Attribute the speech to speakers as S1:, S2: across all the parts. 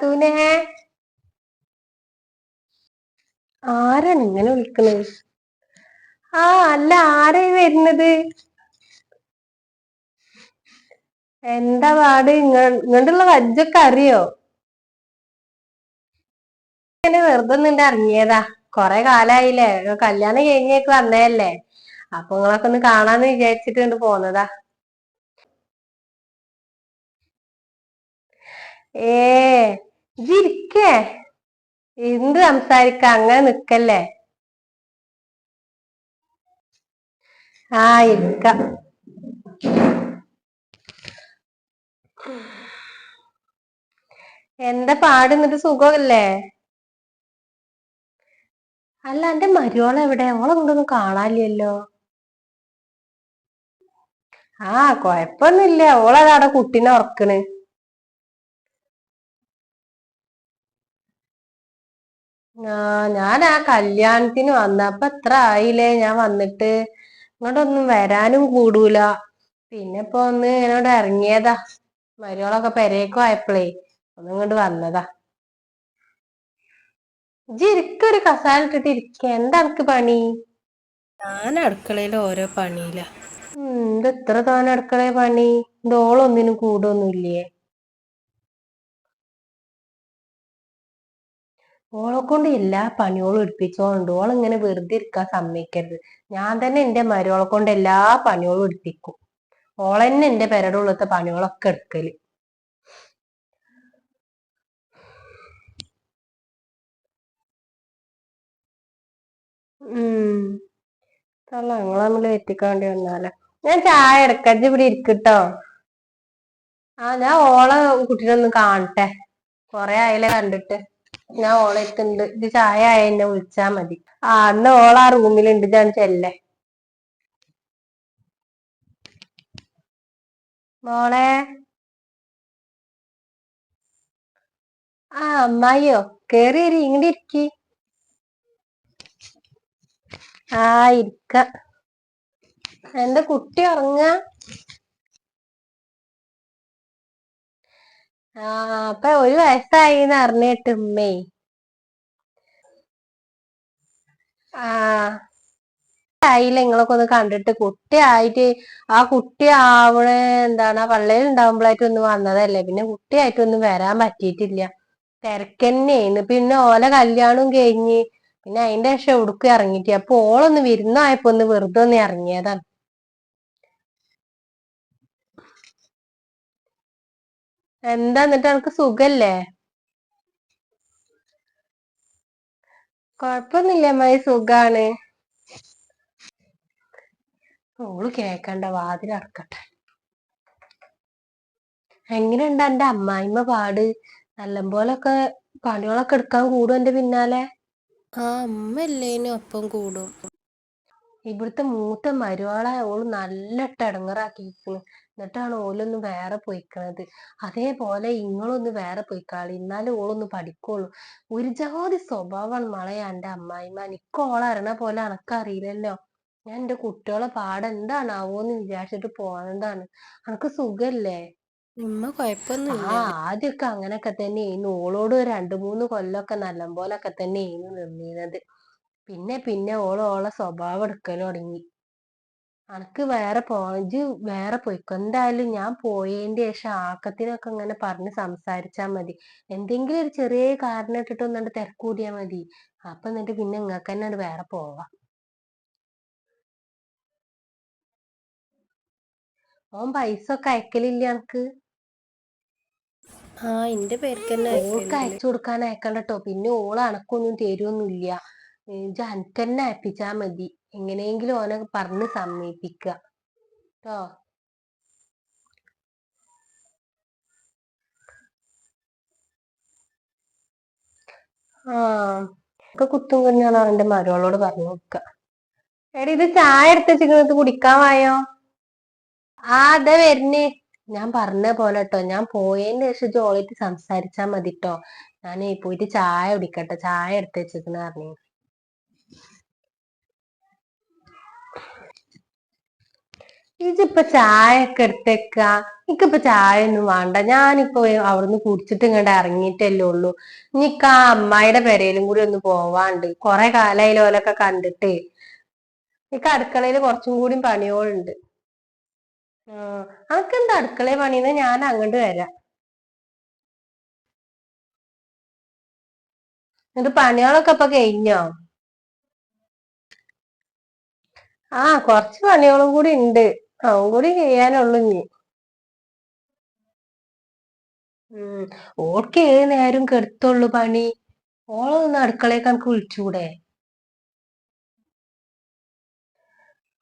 S1: നാത്തൂനെ ആരാണ് ഇങ്ങനെ വിളിക്കുന്നത് ആ അല്ല ആരായി വരുന്നത്? എന്താ പാട്? ഇങ്ങോട്ടുള്ള വജ്ജൊക്കെ അറിയോ? ഇങ്ങനെ വെറുതെ നിന്റെ ഇറങ്ങിയതാ. കൊറേ കാലായില്ലേ? കല്യാണം കഴിഞ്ഞേക്ക് വന്നതല്ലേ? അപ്പൊ നിങ്ങളൊക്കെ ഒന്ന് കാണാന്ന് വിചാരിച്ചിട്ട് കൊണ്ട് പോന്നതാ. ഏ ജിരിക്കേ എന്ത് സംസാരിക്ക? അങ്ങനെ നിക്കല്ലേ? ആ ഇരിക്ക. എന്താ പാട്? എന്നിട്ട് സുഖമല്ലേ? അല്ല എന്റെ മരുവോള എവിടെ? ഓളെ കൊണ്ടൊന്നും കാണാനില്ലല്ലോ. ആ കൊഴപ്പൊന്നുമില്ല ഓളതാടെ കുട്ടീനെ ഉറക്കണ്. ആ ഞാൻ ആ കല്യാണത്തിന് വന്നപ്പോ എത്ര ആയില്ലേ ഞാൻ വന്നിട്ട്. ഇങ്ങോട്ടൊന്നും വരാനും കൂടൂല. പിന്നെ ഇപ്പൊ ഒന്ന് ഇങ്ങോട്ട് ഇറങ്ങിയതാ. മരുമകളൊക്കെ പെരേക്കോ ആയപ്പോഴേ ഒന്ന് ഇങ്ങോട്ട് വന്നതാ. ഇജ്ജ് ഇരിക്ക ഒരു കസാല ഇട്ടിട്ട് ഇരിക്ക. എന്താ എനിക്ക് പണി?
S2: ഞാൻ അടുക്കളയിൽ ഓരോ പണിയില്ല
S1: എന്ത് ഇത്ര തോനെ അടുക്കള പണി? ഡോളൊന്നിനും കൂടൊന്നുമില്ലേ? ഓളെ കൊണ്ട് എല്ലാ പണികളും എടുപ്പിച്ചോണ്ട് ഇങ്ങനെ വെറുതെ ഇരിക്കാൻ സമ്മതിക്കരുത്. ഞാൻ തന്നെ എന്റെ മരോളെ കൊണ്ട് എല്ലാ പണികളും എടുപ്പിക്കും. ഓളെന്നെ എന്റെ പെരയുടെ ഉള്ളത്തെ പണികളൊക്കെ എടുക്കൽ. ഉം. തള്ള ഞങ്ങളെ തമ്മിൽ എത്തിക്കാണ്ടി വന്നാലേ. ഞാൻ ചായ എടുക്കരുത് ഇവിടെ ഇരിക്കട്ടോ. ആ ഞാൻ ഓളെ കുട്ടീനൊന്ന് കാണട്ടെ. കൊറേ ആയില്ലേ കണ്ടിട്ട്. ഞാൻ ഓളെടുത്തുണ്ട് ഇത് ചായ ആയ എന്നെ വിളിച്ചാ മതി. ആ അന്ന് ഓള ആ റൂമിലുണ്ട് ഞാൻ ചെല്ലേ. മോളെ? ആ അമ്മായിയോ? കേറി വരി. ഇങ്ങോട്ട് ഇരിക്കി. ആ ഇരിക്ക. എന്റെ കുട്ടി ഉറങ്ങ? ആ അപ്പൊ ഒരു വയസ്സായിന്ന് അറിഞ്ഞിട്ട് ഉമ്മേ. ആ. ആയില്ല നിങ്ങളൊക്കെ ഒന്ന് കണ്ടിട്ട് കുട്ടിയായിട്ട് ആ കുട്ടി ആവണ എന്താണ് പള്ളയിൽ ഉണ്ടാവുമ്പോഴായിട്ട് ഒന്ന് വന്നതല്ലേ. പിന്നെ കുട്ടിയായിട്ടൊന്നും വരാൻ പറ്റിയിട്ടില്ല. തിരക്കന്നെയാണ് പിന്നെ ഓല കല്യാണം കഴിഞ്ഞ് പിന്നെ അതിന്റെ ശേഷം ഉടുക്കി ഇറങ്ങിയിട്ട് അപ്പൊ ഓളൊന്ന് വിരുന്നായപ്പോ ഒന്ന് വെറുതെ ഒന്ന് ഇറങ്ങിയതാണ്. എന്താ എന്നിട്ട് അനക്ക് സുഖല്ലേ? കൊഴപ്പൊന്നുമില്ല അമ്മായി സുഖാണ്. ഓൾ കേക്കണ്ട വാതിലടക്കട്ടെ എങ്ങനെയുണ്ട് എന്റെ അമ്മായിമ്മ പാട്? നല്ലപോലൊക്കെ പണികളൊക്കെ എടുക്കാൻ കൂടും എന്റെ പിന്നാലെ?
S2: ആ അമ്മ എല്ലേനും ഒപ്പം കൂടും.
S1: ഇവിടുത്തെ മൂത്ത മരുവാളെ ഓൾ നല്ല ഇടങ്ങറാക്കിയിരിക്കുന്നു. എന്നിട്ടാണ് ഓലൊന്ന് വേറെ പോയിക്കണത്. അതേപോലെ ഇങ്ങളൊന്ന് വേറെ പോയിക്കാളി. എന്നാലും ഓളൊന്ന് പഠിക്കുള്ളൂ ഒരു ജാതി സ്വഭാവമാണ് മളയാ എന്റെ അമ്മായിമ്മ എനിക്ക് ഓളെ അറിയണ പോലെ അനക്കറിയില്ലല്ലോ ഞാൻ എന്റെ കുട്ടികളെ പാടെ എന്താണാവോന്ന് വിചാരിച്ചിട്ട് പോണതാണ് അനക്ക് സുഖല്ലേ? ആ ആദ്യമൊക്കെ അങ്ങനൊക്കെ തന്നെ ഓളോട് രണ്ടു മൂന്ന് കൊല്ലമൊക്കെ നല്ല പോലൊക്കെ തന്നെ നിന്നീനത്. പിന്നെ പിന്നെ ഓൾ ഓളെ സ്വഭാവം എടുക്കൽ തുടങ്ങി. അനക്ക് വേറെ പോയിന്റ് വേറെ പോയിക്കോ. എന്തായാലും ഞാൻ പോയതിന്റെ ശേഷം ആക്കത്തിനൊക്കെ ഇങ്ങനെ പറഞ്ഞ് സംസാരിച്ചാ മതി. എന്തെങ്കിലും ഒരു ചെറിയ കാരണം ഇട്ടിട്ട് ഒന്നാണ്ട് തിരക്കൂടിയാ മതി. അപ്പൊ എന്നിട്ട് പിന്നെ ഇങ്ങക്ക് തന്നെ വേറെ പോവാം. ഓൻ പൈസ ഒക്കെ അയക്കലില്ല എനിക്ക്
S2: ആ എന്റെ പേർക്കന്നെ
S1: ഓൾക്ക് അയച്ചു കൊടുക്കാൻ അയക്കണ്ടട്ടോ പിന്നെ ഓൾ അനക്കൊന്നും തരുമൊന്നുമില്ല അനക്കന്നെ അയപ്പിച്ചാ മതി. എങ്ങനെയെങ്കിലും ഓനെ പറഞ്ഞ് സമ്മതിപ്പിക്ക ട്ടോ. ആ ഒക്കെ കുത്തും കുഞ്ഞാണ് അവന്റെ മരുകളോട് പറഞ്ഞു നോക്ക എടി ഇത് ചായ എടുത്ത് വെച്ചിട്ട് കുടിക്കാൻ വായോ? ആ അതെ വരുന്നേ. ഞാൻ പറഞ്ഞ പോലെ ട്ടോ ഞാൻ പോയതിന് ശേഷം ജോളിട്ട് സംസാരിച്ചാ മതിട്ടോ ഞാനേ പോയിട്ട് ചായ കുടിക്കട്ടെ ചായ എടുത്ത് വെച്ചിരിക്കുന്ന പറഞ്ഞു ഇജിപ്പൊ ചായ ഒക്കെ എടുത്തേക്ക. എനിക്കിപ്പോ ചായ ഒന്നും വേണ്ട. ഞാനിപ്പോ അവിടുന്ന് കുടിച്ചിട്ട് ഇങ്ങോട്ട് ഇറങ്ങിയിട്ടല്ലേ ഉള്ളൂ. ഇനിക്ക് ആ അമ്മായിയുടെ പെരയിലും കൂടി ഒന്ന് പോവാണ്ട്. കൊറേ കാലായി ഓലൊക്കെ കണ്ടിട്ട്. എനിക്ക് അടുക്കളയിൽ കുറച്ചും കൂടി പണിയോളുണ്ട്. അനക്ക് എന്താ അടുക്കളയിൽ പണിയുന്നത് ഞാൻ അങ്ങോട്ട് വരാം. എന്നിട്ട് പണികളൊക്കെ ഇപ്പൊ കഴിഞ്ഞോ? ആ കുറച്ച് പണികളും കൂടി ഉണ്ട് അതും കൂടി ചെയ്യാനുള്ളു ഇനി. ഉം. ഓൾക്ക് ഏത് നേരം കെടുത്തുള്ളു പണി? ഓളൊന്ന് അടുക്കളയൊക്കെ എനിക്ക് വിളിച്ചൂടെ?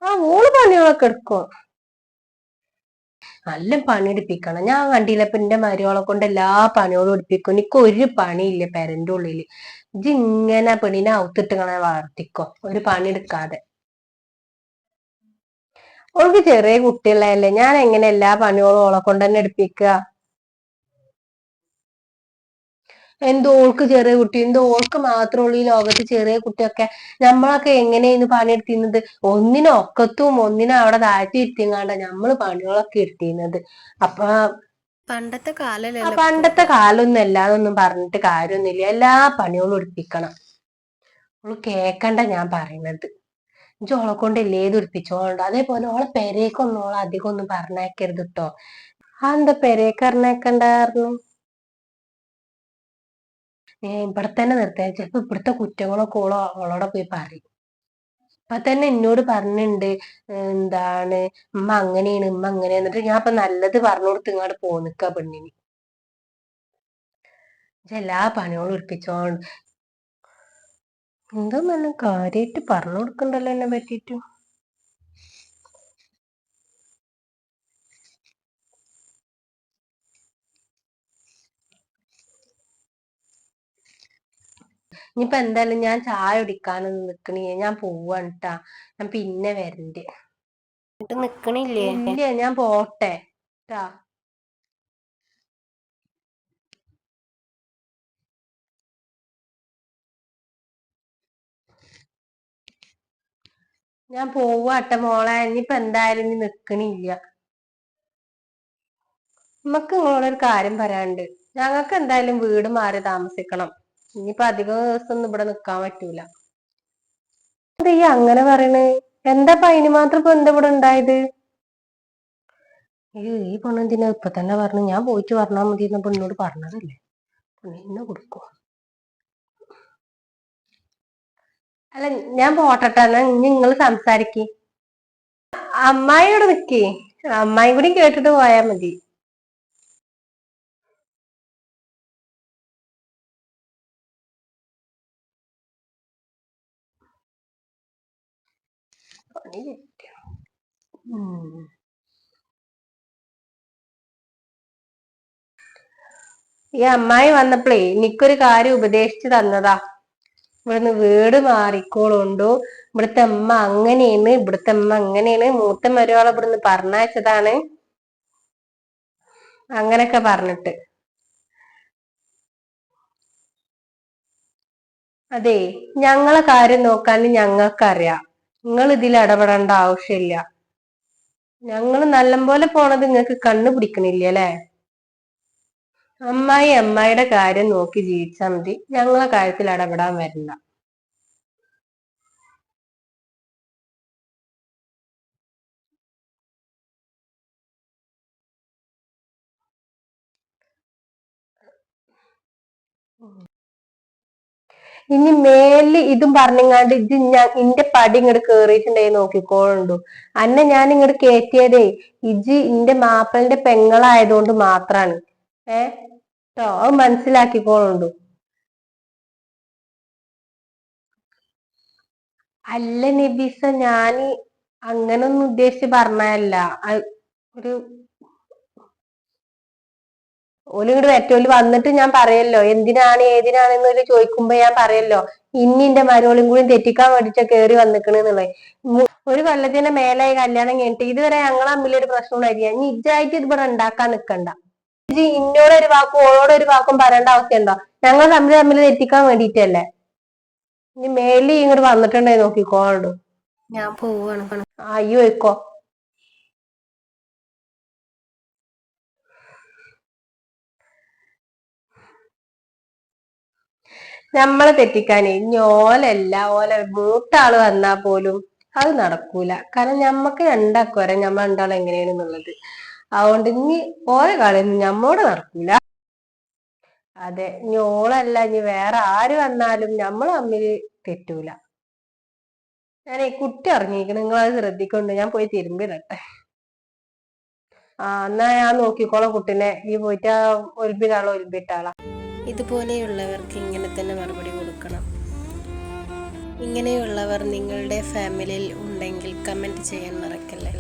S1: ആ ഓൾ പണികളൊക്കെ എടുക്കും. നല്ല പണി എടുപ്പിക്കണം. ഞാൻ കണ്ടില്ല ഇപ്പൊ എന്റെ മരുമകളെ കൊണ്ട് എല്ലാ പണികളും എടുപ്പിക്കും. എനിക്ക് ഒരു പണിയില്ല പെരന്റെ ഉള്ളിൽ. ഇജ്ജ് ഇങ്ങനെ പെണ്ണിനെ ഔത്തിട്ടിങ്ങനെ വളർത്തിക്കോ ഒരു പണി എടുക്കാതെ. ഓൾക്ക് ചെറിയ കുട്ടികളല്ലേ ഞാൻ എങ്ങനെ എല്ലാ പണികളും ഓളെ കൊണ്ട് തന്നെ എടുപ്പിക്കുക? എന്തോ ഓൾക്ക് ചെറിയ കുട്ടി എന്തോ ഓൾക്ക് മാത്രമേ ഉള്ളൂ ഈ ലോകത്ത് ചെറിയ കുട്ടിയൊക്കെ. നമ്മളൊക്കെ എങ്ങനെയാണ് പണിയെടുത്തിരുന്നത്? ഒന്നിനൊക്കത്തും ഒന്നിനും അവിടെ താഴ്ത്തി ഇരുത്തിങ്ങാണ്ട നമ്മൾ പണികളൊക്കെ എടുത്തിരുന്നത്. അപ്പൊ
S2: പണ്ടത്തെ
S1: ആ
S2: കാലല്ലല്ലോ
S1: പണ്ടത്തെ കാലൊന്നും അല്ലാതൊന്നും പറഞ്ഞിട്ട് കാര്യമൊന്നുമില്ല. എല്ലാ പണികളും എടുപ്പിക്കണം. കേക്കണ്ട ഞാൻ പറയുന്നത് ഇജ്ജ് ഓളെ കൊണ്ട് ഇല്ലേ ദുരിപ്പിച്ചോണ്ട് അതേപോലെ ഓളെ പെരേക്കൊന്നും ഓളെ അധികം ഒന്നും പറഞ്ഞേക്കരുത് കേട്ടോ ആ എന്താ പെരേക്ക് പറഞ്ഞേക്കണ്ടായിരുന്നു ഏ ഇവിടെ തന്നെ നിർത്തിയ ചിലപ്പോ ഇവിടുത്തെ കുറ്റങ്ങളൊക്കെ ഓളോ ഓളോടെ പോയി പറയും. അപ്പൊ തന്നെ എന്നോട് പറഞ്ഞിട്ടുണ്ട് എന്താണ് ഉമ്മ അങ്ങനെയാണ് ഉമ്മ അങ്ങനെ എന്നിട്ട് ഞാൻ ഇപ്പൊ നല്ലത് പറഞ്ഞു കൊടുത്ത് ഇങ്ങോട്ട് പോന്നിക്ക പെണ്ണിന്. എല്ലാ പണികളും ഉറപ്പിച്ചോണ്ട് എന്തോ നല്ല കാര്യായിട്ട് പറഞ്ഞു കൊടുക്കണ്ടല്ലോ എന്നെ പറ്റിട്ട്. ഇനിയിപ്പോ എന്തായാലും ഞാൻ ചായ കുടിക്കാനൊന്നും നിക്കണേ. ഞാൻ പോവാണ് ട്ടാ. ഞാൻ പിന്നെ വരണ്ട്.
S2: നിക്കണില്ലേ?
S1: ഞാൻ പോട്ടെ. ട്ടാ. ഞാൻ പോവാട്ടെ മോളെ. ഇനിയിപ്പൊ എന്തായാലും ഇനി നിക്കണില്ല. നമുക്ക് നിങ്ങളോടൊരു കാര്യം പറയാണ്ട് ഞങ്ങൾക്ക് എന്തായാലും വീട് മാറി താമസിക്കണം. ഇനിയിപ്പൊ അധിക ദിവസം ഒന്നും ഇവിടെ നിക്കാൻ പറ്റൂല. എന്താ അങ്ങനെ പറയണേ? എന്താ പൈനി മാത്രം ഇപ്പൊ എന്താ ഇവിടെ ഉണ്ടായത്? ഈ പെണ്ണെന്തിനാ ഇപ്പൊ തന്നെ പറഞ്ഞു? ഞാൻ പോയിട്ട് പറഞ്ഞാൽ മതി എന്ന പെണ്ണോട് പറഞ്ഞതല്ലേ. പെണ്ണിനെ കൊടുക്കോ അല്ല ഞാൻ പോട്ടെ നിങ്ങൾ സംസാരിക്കേ. അമ്മായിയോട് നിക്കേ. അമ്മായി കൂടി കേട്ടിട്ട് പോയാ മതി. ഈ അമ്മായി വന്നപ്പോഴേ എനിക്കൊരു കാര്യം ഉപദേശിച്ചു തന്നതാ. ഇവിടുന്ന് വീട് മാറിക്കോളുണ്ടോ? ഇവിടുത്തെ അമ്മ അങ്ങനെയാണ് ഇവിടുത്തെ അമ്മ അങ്ങനെയാണ്. മൂത്ത മരുവാളെ ഇവിടുന്ന് പറഞ്ഞയച്ചതാണ്. അങ്ങനൊക്കെ പറഞ്ഞിട്ട്. അതെ ഞങ്ങളെ കാര്യം നോക്കാൻ ഞങ്ങൾക്കറിയാം. നിങ്ങൾ ഇതിൽ ഇടപെടേണ്ട ആവശ്യമില്ല. ഞങ്ങൾ നല്ലപോലെ പോണത് നിങ്ങൾക്ക് കണ്ണു പിടിക്കണില്ല അല്ലെ? അമ്മായി അമ്മായിയുടെ കാര്യം നോക്കി ജീവിച്ചാൽ മതി. ഞങ്ങളെ കാര്യത്തിൽ ഇടപെടാൻ വരില്ല. ഇനി മേലിൽ ഇതും പറഞ്ഞിങ്ങാണ്ട് ഇത് ഞാൻ ഇന്റെ പടി ഇങ്ങോട്ട് കേറിയിട്ടുണ്ടെങ്കിൽ നോക്കിക്കോളുണ്ടു. അന്നെ ഞാൻ ഇങ്ങോട്ട് കയറ്റിയതേ ഇജ് ഇന്റെ മാപ്പിളിന്റെ പെങ്ങളായതുകൊണ്ട് മാത്രാണ്. ഏ? ട്ടോ അത് മനസ്സിലാക്കിക്കോളുണ്ടു അല്ല നബീസ ഞാൻ അങ്ങനൊന്നും ഉദ്ദേശിച്ച് പറഞ്ഞതല്ല. ഒരു ഓൽ ഇങ്ങോട്ട് വറ്റോൽ വന്നിട്ട് ഞാൻ പറയല്ലോ എന്തിനാണ് ഏതിനാണെന്നൊരു ചോദിക്കുമ്പോ ഞാൻ പറയല്ലോ. ഇനി എന്റെ മരോളും കൂടി തെറ്റിക്കാൻ വേണ്ടിട്ട് കേറി വന്നിക്കണെന്നുള്ളത് ഒരു കൊല്ലത്തിന്റെ മേലായി കല്യാണം കഴിഞ്ഞിട്ട് ഇതുവരെ ഞങ്ങൾ തമ്മിലൊരു പ്രശ്നം ഉണ്ടായിരിക്കുക ഇനി ഇത് ഇവിടെ ഉണ്ടാക്കാൻ നിക്കണ്ട. ഇജ്ജ് ഇന്നോട് ഒരു വാക്കും ഓളോട് ഒരു വാക്കും പറയേണ്ട അവസ്ഥയുണ്ടോ ഞങ്ങൾ തമ്മിൽ തമ്മിൽ തെറ്റിക്കാൻ വേണ്ടിട്ടല്ലേ? ഇനി മേലിൽ ഇങ്ങോട്ട് നോക്കിക്കോ നോക്കിക്കോണ്ടു
S2: ഞാൻ പോവാണ്
S1: അയ്യോ ഇക്കോ നമ്മളെ തെറ്റിക്കാനേ ഇനി ഓലല്ല ഓല മൂത്ത ആൾ വന്നാ പോലും അത് നടക്കൂല. കാരണം ഞമ്മക്ക് രണ്ടാക്കുവരെ ഞമ്മ രണ്ടാൾ എങ്ങനെയാണെന്നുള്ളത്. അതുകൊണ്ട് ഇനി ഓരോ കളിയൊന്നും ഞമ്മോട് നടക്കൂല. അതെ ഇനി ഓളല്ല ഇനി വേറെ ആര് വന്നാലും നമ്മൾ തമ്മിൽ തെറ്റൂല. ഞാൻ ഈ കുട്ടി ഇറങ്ങിയിരിക്കണം നിങ്ങൾ അത് ശ്രദ്ധിക്കൊണ്ട് ഞാൻ പോയി തിരുമ്പിടട്ടെ ആ എന്നാ ഞാൻ നോക്കിക്കോളാം കുട്ടിനെ. ഈ പോയിട്ട് ആ ഒലിപ്പിട്ടാളോ ഒലിപ്പിട്ടാളാ
S2: ഇതുപോലെയുള്ളവർക്ക് ഇങ്ങനെ തന്നെ മറുപടി കൊടുക്കണം. ഇങ്ങനെയുള്ളവർ നിങ്ങളുടെ ഫാമിലിയിൽ ഉണ്ടെങ്കിൽ കമന്റ് ചെയ്യാൻ മറക്കല്ലേ.